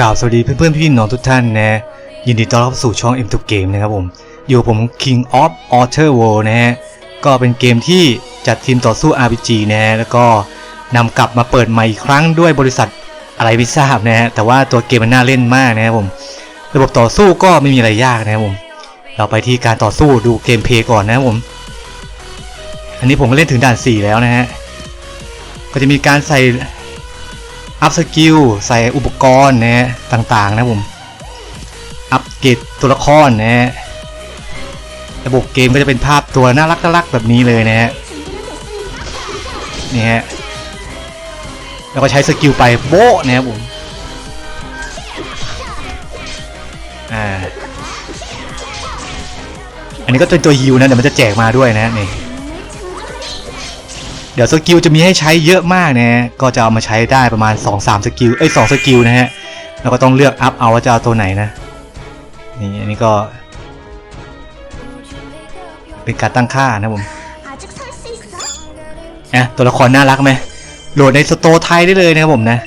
กล่าวสวัสดีเพื่อนๆ พี่น้องทุกท่านนะ ยินดีต้อนรับสู่ช่อง M2 Game นะครับผม อยู่ผม King of Author World นะฮะ ก็เป็นเกมที่จัดทีมต่อสู้ RPG นะฮะ แล้วก็นำกลับมาเปิดใหม่อีกครั้งด้วยบริษัทอะไรไม่ทราบนะฮะ แต่ว่าตัวเกมมันน่าเล่นมากนะครับผม ระบบต่อสู้ก็ไม่มีอะไรยากนะครับผม เราไปที่การต่อสู้ดูเกมเพลย์ก่อนนะครับผม อันนี้ผมก็เล่นถึงด่าน 4 แล้วนะฮะ ก็จะมีการใส่ อัพสกิลใส่อุปกรณ์นะฮะต่างๆนะผม อัปเกรดตัวละครนะฮะระบบเกมก็จะเป็นภาพตัวน่ารักน่ารักแบบนี้เลยนะฮะนี่ฮะแล้วก็ใช้สกิลไปโบ๊ะนะครับผมอ่าอันนี้ก็เป็นตัวฮิวนะเดี๋ยวมันจะแจกมาด้วยนะนี่ ดี๋ยวสกิลจะมีให้ใช้เยอะมากนะฮะก็จะเอามาใช้ได้ประมาณ 2-3สสกิลเอ้ยสสกิลนะฮะแล้วก็ต้องเลือกอัพเอาว่าจะเอาตัวไหนนะนี่อันนี้ก็เป็นการตั้งค่านะผมอะตัวละครน่ารักไหมโหลดในสโตร์ไทยได้เลยนะครับผมนะ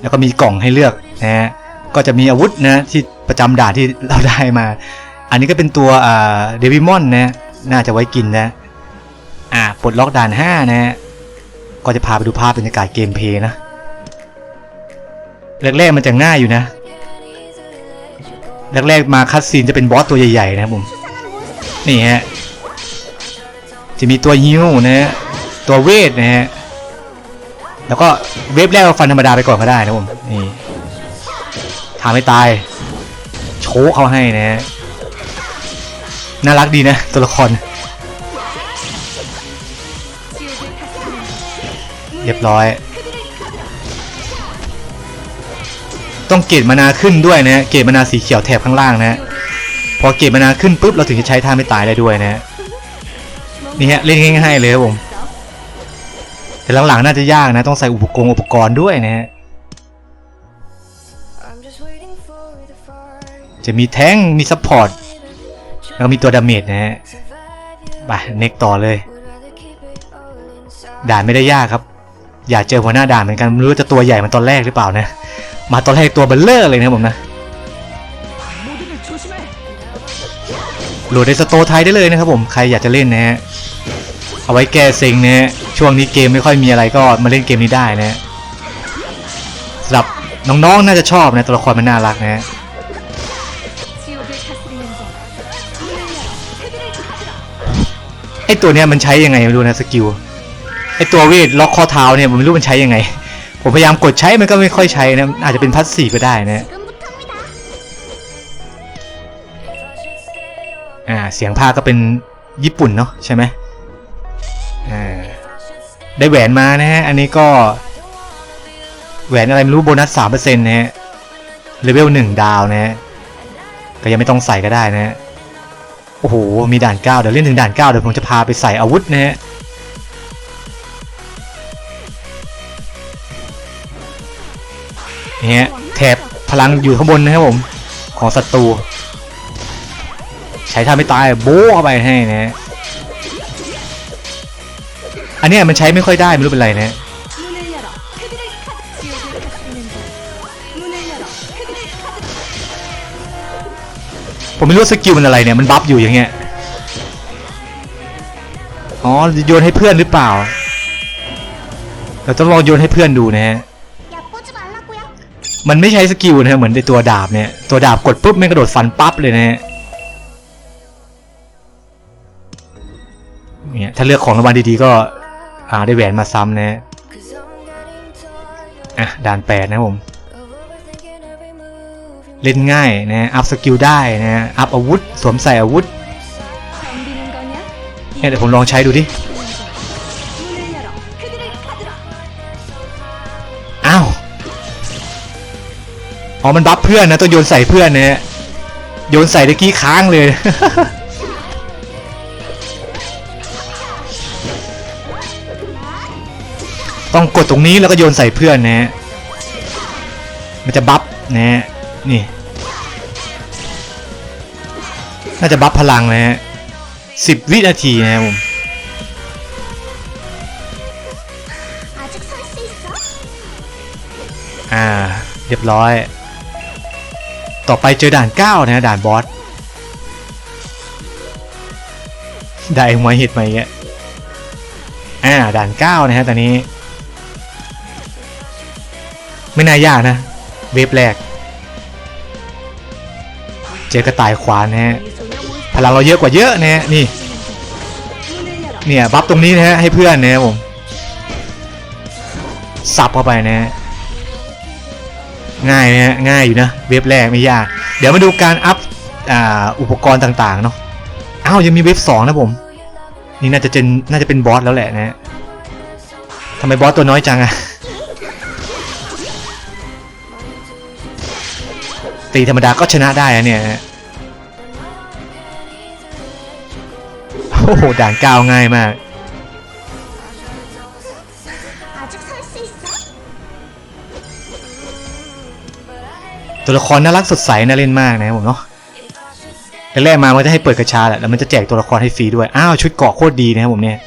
แล้วก็มีกล่องให้เลือกนะฮะก็จะมีอาวุธนะที่ประจำด่านที่เราได้มา อันนี้ก็เป็นตัวเดวิมอนนะ น่าจะไว้กินนะ อ่าปลดล็อกด่าน5นะฮะก็จะพาไปดูภาพบรรยากาศเกมเพย์นะแรกๆมันจะง่ายอยู่นะแรกๆมาคัดซีนจะเป็นบอสตัวใหญ่ๆนะผมนี่ฮะจะมีตัวฮิวนะฮะตัวเวทนะฮะแล้วก็เวฟแรกเราฟันธรรมดาไปก่อนก็ได้นะผมนี่ทำให้ตาย โชว์เขาให้นะฮะ น่ารักดีนะตัวละคร เรียบร้อย ต้องเกรดมานาขึ้นด้วยนะเกรดมานาสีเขียวแถบข้างล่างนะพอเกรดมานาขึ้นปุ๊บเราถึงจะใช้ท่าไม่ตายได้ด้วยนะนี่ฮะเล่นง่ายๆเลยครับผมแต่หลังๆน่าจะยากนะ ต้องใส่อุปกรณ์อุปกรณ์ด้วยนะฮะจะมีแท้งมีซัพพอร์ต แล้วมีตัวดาเมจนะฮะไปเน็กต่อเลย ด่านไม่ได้ยากครับ อยากเจอหัวหน้าด่านเหมือนกันไม่รู้ว่าจะตัวใหญ่มันตอนแรกหรือเปล่านะ มาตอนแรกตัวเบลเลอร์เลยนะผมนะโหลดในสโตร์ไทยได้เลยนะครับผมใครอยากจะเล่นนะฮะเอาไว้แก้เซ็งนะฮะช่วงนี้เกมไม่ค่อยมีอะไรก็มาเล่นเกมนี้ได้นะสำหรับน้องๆน่าจะชอบนะตัวละครมันน่ารักนะฮะ ไอตัวเนี้ยมันใช้ยังไงไม่รู้นะสกิลไอตัวเวทล็อกข้อเท้าเนี่ยผมไม่รู้มันใช้ยังไง ผมพยายามกดใช้มันก็ไม่ค่อยใช้นะอาจจะเป็นพัสสีก็ได้นะอ่าเสียงภาก็เป็นญี่ปุ่นเนาะใช่ไหมอ่าได้แหวนมานะฮะอันนี้ก็ แหวนอะไรไม่รู้โบนัส3%นะฮะเลเวลหนึ่งดาวนะฮะก็ยังไม่ต้องใส่ก็ได้นะฮะ อ้โห มีด่านเก้าเดี๋ยวเล่นถึงด่านเก้าเดี๋ยวผมจะพาไปใส่อาวุธนะฮะนี่ฮะแถบพลังอยู่ข้างบนนะครับผม ของศัตรู ใช้ท่าไม่ตายโบ้เข้าไปให้นะอันนี้มันใช้ไม่ค่อยได้ไม่รู้เป็นไรนะ ผมไม่รู้สกิลมันอะไรเนี่ยมันบัฟอยู่อย่างเงี้ยอ๋อโยนให้เพื่อนหรือเปล่าเราต้องลองโยนให้เพื่อนดูนะฮะมันไม่ใช้สกิลนะฮะเหมือนในตัวดาบเนี่ยตัวดาบกดปุ๊บไม่กระโดดฟันปั๊บเลยนะฮะเนี่ยถ้าเลือกของรางวัลดีๆก็อ่าได้แหวนมาซ้ำนะอะด่านแปดนะผม เล่นง่ายนะอัพสกิลได้นะอัพอาวุธ สวมใส่อาวุธเนี่ยเดี๋ยวผมลองใช้ดูดิ อ้าว อ๋อ มันบัฟเพื่อนนะ ต้องโยนใส่เพื่อนนะ โยนใส่ตะกี้ค้างเลย ต้องกดตรงนี้แล้วก็โยนใส่เพื่อนนะ มันจะบัฟนะ นี่ น่าจะบัฟพลังนะฮะสิบวินาทีนะครับผมอ่า เรียบร้อย ต่อไปเจอด่าน 9 นะ ด่านบอส ได้ไม้เห็ดไหมเงี้ยอ่า ด่าน 9 นะฮะตอนนี้ ไม่น่ายากนะ เวฟแรก จอกระต่ายขวานนะฮะพลังเราเยอะกว่าเยอะนะฮะนี่เนี่ยบัฟตรงนี้นะฮะให้เพื่อนนะครับผมสับเข้าไปนะฮะง่ายนะฮะง่ายอยู่นะเว็บแรกไม่ยาก เดี๋ยวมาดูการอัพอ่าอุปกรณ์ต่างๆเนาะอ้าวยังมีเว็บสองนะผม นี่น่าจะเป็นน่าจะเป็นบอสแล้วแหละนะฮะทำไมบอสตัวน้อยจังอะ ตีธรรมดาก็ชนะได้อะเนี่ยโอ้โหด่านก้าวง่ายมาก ตัวละครน่ารักสดใสน่าเล่นมากนะผมเนาะแรกมามันจะให้เปิดกระชาแหละแล้วมันจะแจกตัวละครให้ฟรีด้วย อ้าว ชุดเกาะโคตรดีนะครับผมเนี่ย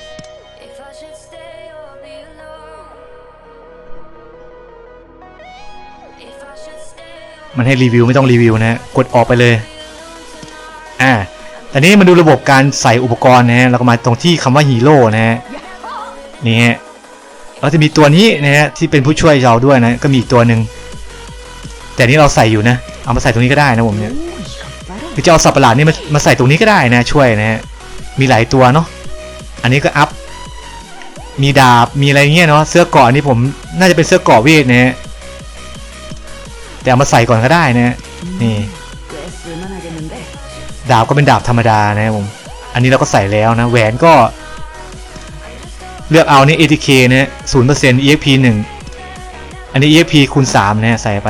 มันให้รีวิวไม่ต้องรีวิวนะฮะกดออกไปเลยอ่าตอนนี้มาดูระบบการใส่อุปกรณ์นะฮะเราก็มาตรงที่คำว่าฮีโร่นะฮะนี่ฮะเราจะมีตัวนี้นะฮะที่เป็นผู้ช่วยเราด้วยนะก็มีอีกตัวหนึ่งแต่นี่เราใส่อยู่นะ เอามาใส่ตรงนี้ก็ได้นะผมเนี่ยหรือจะเอาสับประหลาดนี่มามาใส่ตรงนี้ก็ได้นะช่วยนะฮะมีหลายตัวเนาะอันนี้ก็อัพมีดาบมีอะไรเงี้ยเนาะเสื้อเกราะนี่ผมน่าจะเป็นเสื้อเกราะเวทนะฮะ แต่เอามาใส่ก่อนก็ได้นะนี่ ดาบก็เป็นดาบธรรมดานะผม อันนี้เราก็ใส่แล้วนะ แหวนก็ เลือกเอานี่ ATK นะศูนย์เปอร์เซ็นต์ EXP หนึ่งอันนี้ EXP คูณสามนะใส่ไป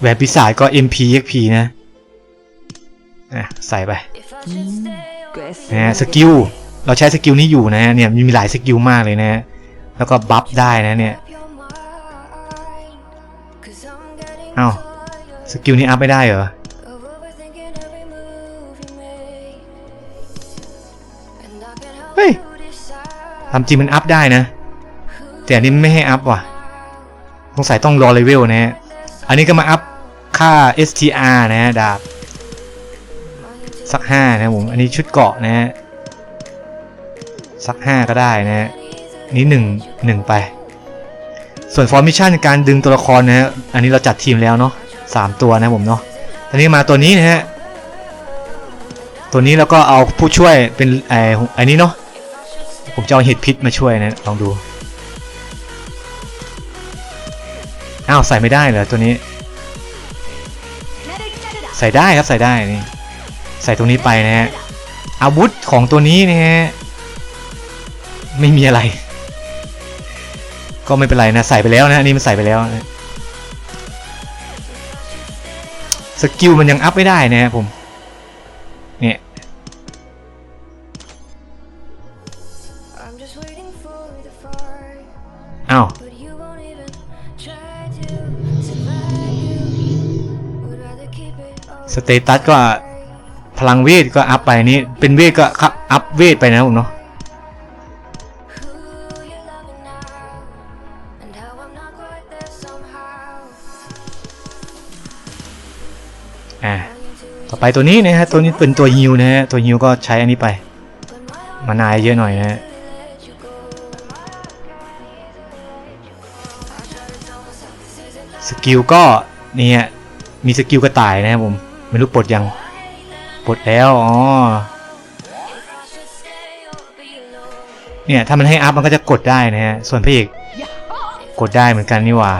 แหวนปีศาจก็ MP EXP นะนะใส่ไปนะสกิลเราใช้สกิลนี้อยู่นะเนี่ยมีหลายสกิลมากเลยนะ แล้วก็บัฟได้นะเนี่ย Cause I'm getting Ow. tired สกิลนี้อัพไม่ได้เหรอ of overthinking every move you make. And I can help Hey. you decide ทำจริงมันอัพได้นะ แต่อันนี้ไม่ให้อัพว่ะสงสัยต้องรอเลเวลนะฮะ อันนี้ก็มาอัพค่า STR นะฮะดาบ สักห้านะผม อันนี้ชุดเกาะนะฮะ สักห้าก็ได้นะฮะ นี่หนึ่งหนึ่งไป ส่วนฟอร์มิชันการดึงตัวละครนะฮะอันนี้เราจัดทีมแล้วเนาะสามตัวนะผมเนาะทีนี้มาตัวนี้นะฮะตัวนี้เราก็เอาผู้ช่วยเป็นไอ้ไอ้นี้เนาะผมจะเอาเห็ดพิษมาช่วยนะลองดูอ้าวใส่ไม่ได้เหรอตัวนี้ ใส่ได้ครับใส่ได้นี่ใส่ตรงนี้ไปนะฮะอาวุธของตัวนี้นะฮะไม่มีอะไร ก็ไม่เป็นไรนะ ใส่ไปแล้วนะอันนี้มันใส่ไปแล้วนะสกิลมันยังอัพไม่ได้นะครับผม เนี่ย I'm just waiting for the fire, อ้าว but you won't even try to survive. You would rather keep it all สเตตัสก็พลังเวทก็อัพไปนี่เป็นเวทก็อัพเวทไปนะผมเนาะ อ่าต่อไปตัวนี้นะฮะตัวนี้เป็นตัวฮิวนะฮะตัวฮิวก็ใช้อันนี้ไป มานายเยอะหน่อยนะฮะสกิลก็นี่ฮะมีสกิลกระต่ายนะครับผมไม่รู้ปลดยังปลดแล้วอ๋อเนี่ยถ้ามันให้อัพมันก็จะกดได้นะฮะส่วนพระเอกกดได้เหมือนกันนี่หว่า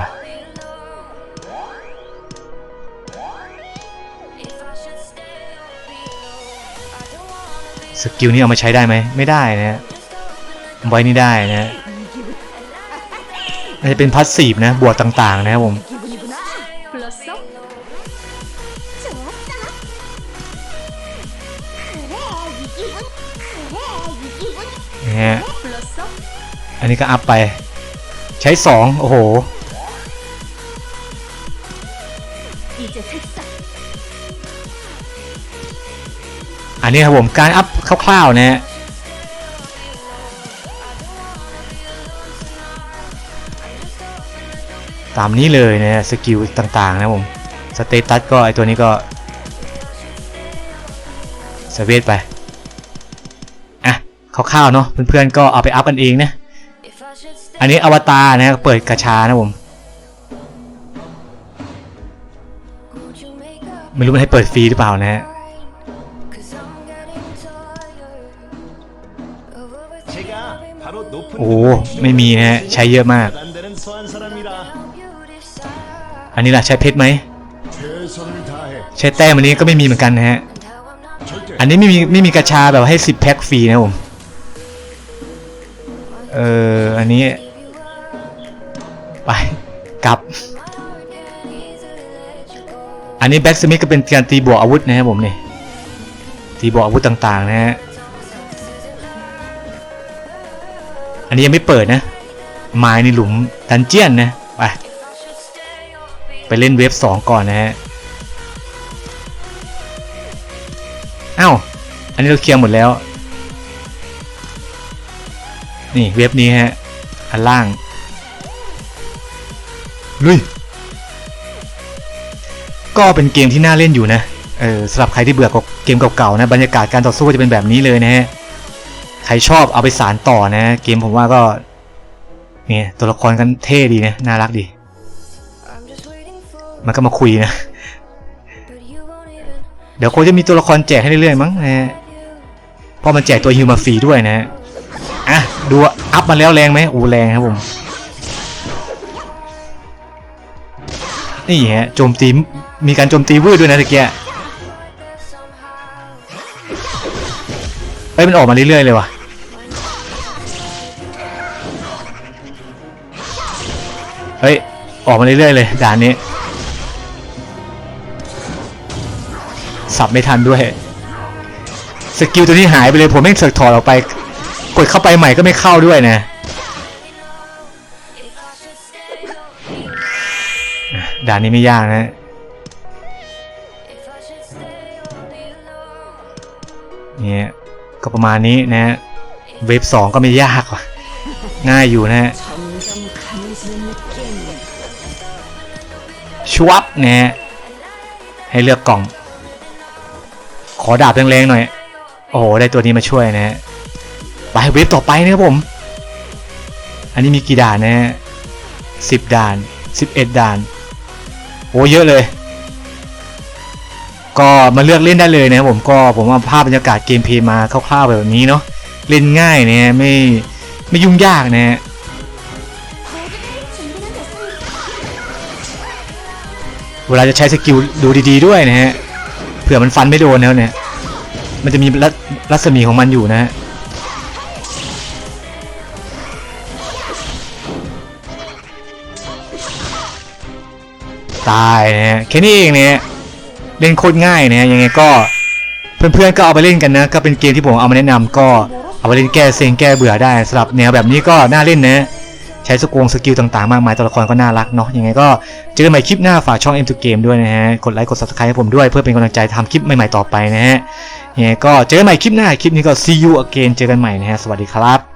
สกิลนี้เอามาใช้ได้ไหมไม่ได้นะฮะไว้นี่ได้นะฮะอาจจะเป็นพัสซีฟนะบวกต่างๆ นะครับผมนะฮะอันนี้ก็อัพไป ใช้งโอ้โห อันนี้ครับผม การอัพ คร่าวๆนะฮะตามนี้เลยนะสกิลต่างๆนะผมสเตตัสก็ไอตัวนี้ก็สเวทไป อะคร่าวๆเนาะเพื่อนๆก็เอาไปอัพกันเองนะ อันนี้อวตารนะเปิดกระชานะผม ไม่รู้มันให้เปิดฟรีหรือเปล่านะฮะ โอ้ไม่มีนะฮะใช้เยอะมาก อันนี้ล่ะใช้เพชรไหมใช้แต้มอันนี้ก็ไม่มีเหมือนกันนะฮะอันนี้ไม่มีไม่มีกระชาแบบให้สิบแพ็คฟรีนะผมเอออันนี้ ไปกลับ อันนี้แบ็กสมิธก็เป็นการตีบวกอาวุธนะครับผมเนี่ยตีบวกอาวุธต่างๆนะฮะ นนี้ยังไม่เปิดนะไม้ในหลุมดันเจียนนะ ไป ไปเล่นเว็บสองก่อนนะฮะอ้าวอันนี้เราเคลียร์หมดแล้ว นี่เว็บนี้ฮะ อันล่าง ลุย ก็เป็นเกมที่น่าเล่นอยู่นะ เออสำหรับใครที่เบื่อกับเกมเก่าๆนะ บรรยากาศการต่อสู้จะเป็นแบบนี้เลยนะฮะ ใครชอบเอาไปสารต่อนะ เกมผมว่าก็เนี่ยตัวละครกันเท่ดีนะน่ารักดี มันก็มาคุยนะ เดี๋ยวคงจะมีตัวละครแจกให้เรื่อยๆมั้งนะพราะมันแจกตัวฮิวมาฟรีด้วยนะฮะอะดูอัพมาแล้วแรงไหมโอ้แรงครับผมนี่ฮะโจมตีมีการโจมตีวืดด้วยนะตะเกียเอ้ยมันออกมาเรื่อยๆเลยว่ะ เฮ้ย ออกมาเรื่อยๆเลยด่านนี้ สับไม่ทันด้วย สกิลตัวนี้หายไปเลยผมแม่เสกถอดออกไป กดเข้าไปใหม่ก็ไม่เข้าด้วยนะด่านนี้ไม่ยากนะเนี่ยก็ประมาณนี้นะเว็บสองก็ไม่ยากว่ะง่ายอยู่นะฮะ ชวับนะฮะให้เลือกกล่อง ขอดาบแรงๆหน่อย โอ้โห ได้ตัวนี้มาช่วยนะฮะไปเว็บต่อไปนะครับผม อันนี้มีกี่ด่านนะฮะสิบด่านสิบเอ็ดด่าน โอ้เยอะเลย ก็มาเลือกเล่นได้เลยนะครับผมก็ผมว่าภาพบรรยากาศเกมเพลย์มาคร่าวๆแบบนี้เนาะเล่นง่ายนะฮะไม่ไม่ยุ่งยากนะฮะ เวลาจะใช้สกิลดูดีๆด้วยนะฮะเผื่อมันฟันไม่โดนแล้วเนี่ย มันจะมีรัศมีของมันอยู่นะฮะตายนะฮะแค่นี้เองเนี่ยเล่นโคตรง่ายนะฮะยังไงก็เพื่อนๆก็เอาไปเล่นกันนะก็เป็นเกมที่ผมเอามาแนะนำก็เอาไปเล่นแก้เซ็งแก้เบื่อได้สำหรับแนวแบบนี้ก็น่าเล่นนะ ใช้สกงสกิลต่างๆ มากมายตัวละครก็น่ารักเนาะยังไงก็เจอกันใหม่คลิปหน้าฝากช่อง M2 Game ด้วยนะฮะ กดไลค์กด subscribe ให้ผมด้วยเพื่อเป็นกำลังใจทำคลิปใหม่ๆต่อไปนะฮะยังไงก็เจอกันใหม่คลิปหน้าคลิปนี้ก็ see you again เจอกันใหม่นะฮะสวัสดีครับ